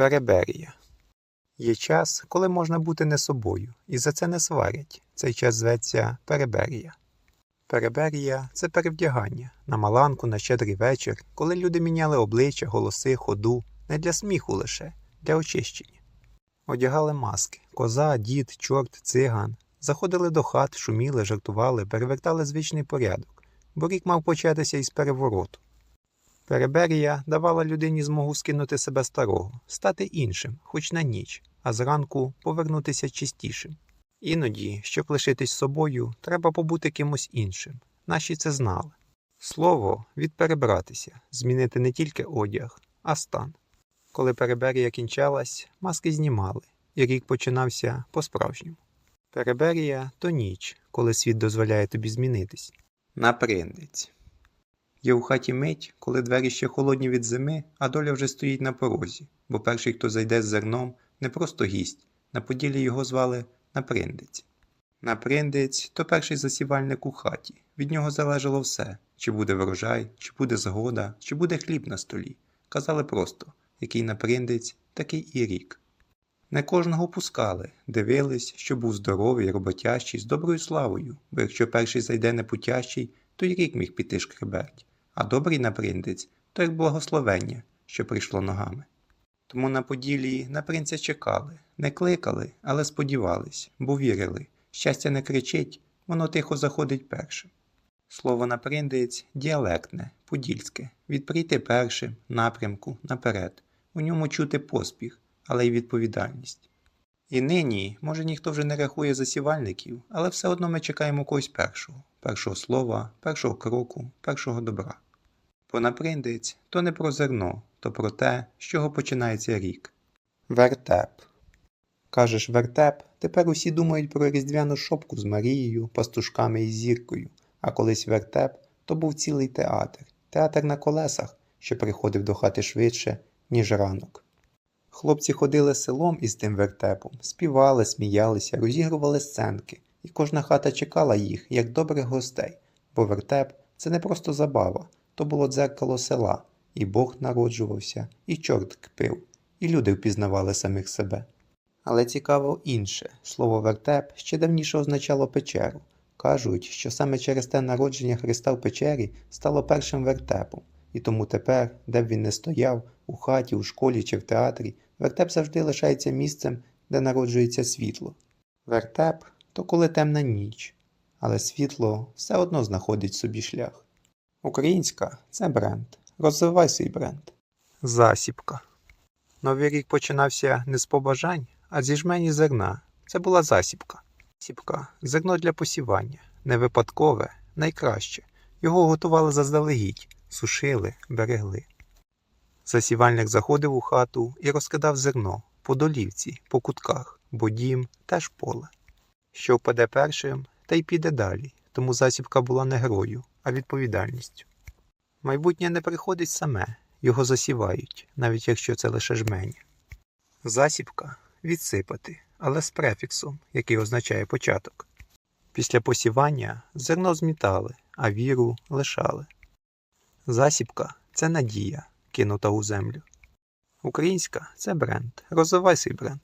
Переберія. Є час, коли можна бути не собою, і за це не сварять. Цей час зветься переберія. Переберія це перевдягання на маланку на щедрий вечір, коли люди міняли обличчя, голоси, ходу, не для сміху лише, для очищення. Одягали маски коза, дід, чорт, циган. Заходили до хат, шуміли, жартували, перевертали звичний порядок, бо рік мав початися із перевороту. Переберія давала людині змогу скинути себе старого, стати іншим, хоч на ніч, а зранку повернутися чистішим. Іноді, щоб лишитись собою, треба побути кимось іншим. Наші це знали. Слово від перебратися, змінити не тільки одяг, а стан. Коли переберія кінчалась, маски знімали, і рік починався по-справжньому. Переберія то ніч, коли світ дозволяє тобі змінитись. Наприндець. Є у хаті мить, коли двері ще холодні від зими, а доля вже стоїть на порозі, бо перший, хто зайде з зерном, не просто гість, на поділі його звали Наприндець. Наприндець то перший засівальник у хаті. Від нього залежало все: чи буде врожай, чи буде згода, чи буде хліб на столі. Казали просто, який наприндець, такий і рік. Не кожного пускали, дивились, що був здоровий, роботящий, з доброю славою, бо якщо перший зайде непутящий, то й рік міг піти шкреберть, а добрий наприндець то як благословення, що прийшло ногами. Тому на поділі на принця чекали, не кликали, але сподівались, бо вірили, щастя не кричить, воно тихо заходить першим. Слово наприндець діалектне, подільське, від прийти першим, напрямку, наперед. У ньому чути поспіх, але й відповідальність. І нині, може, ніхто вже не рахує засівальників, але все одно ми чекаємо когось першого, першого слова, першого кроку, першого добра. Бо наприндець то не про зерно, то про те, з чого починається рік. Вертеп. Кажеш вертеп, тепер усі думають про різдвяну шопку з Марією, пастушками і зіркою, а колись вертеп то був цілий театр, театр на колесах, що приходив до хати швидше, ніж ранок. Хлопці ходили селом із тим вертепом, співали, сміялися, розігрували сценки, і кожна хата чекала їх, як добрих гостей, бо вертеп це не просто забава, то було дзеркало села, і Бог народжувався, і чорт кпив, і люди впізнавали самих себе. Але цікаво інше. Слово вертеп ще давніше означало печеру. Кажуть, що саме через те народження Христа в печері стало першим вертепом, і тому тепер, де б він не стояв, у хаті, у школі чи в театрі, вертеп завжди лишається місцем, де народжується світло. Вертеп то коли темна ніч, але світло все одно знаходить собі шлях. Українська це бренд. Розвивай свій бренд. Засібка. Новий рік починався не з побажань, а зі жмені зерна. Це була засібка. Засібка зерно для посівання, не випадкове, найкраще. Його готували заздалегідь, сушили, берегли. Засівальник заходив у хату і розкидав зерно по долівці, по кутках, бо дім теж поле. Що впаде першим, та й піде далі, тому засібка була не грою, а відповідальністю. Майбутнє не приходить саме, його засівають, навіть якщо це лише жмені. Засібка відсипати, але з префіксом, який означає початок. Після посівання зерно змітали, а віру лишали. Засібка це надія, кинута у землю. Українська це бренд. Розвивай свій бренд.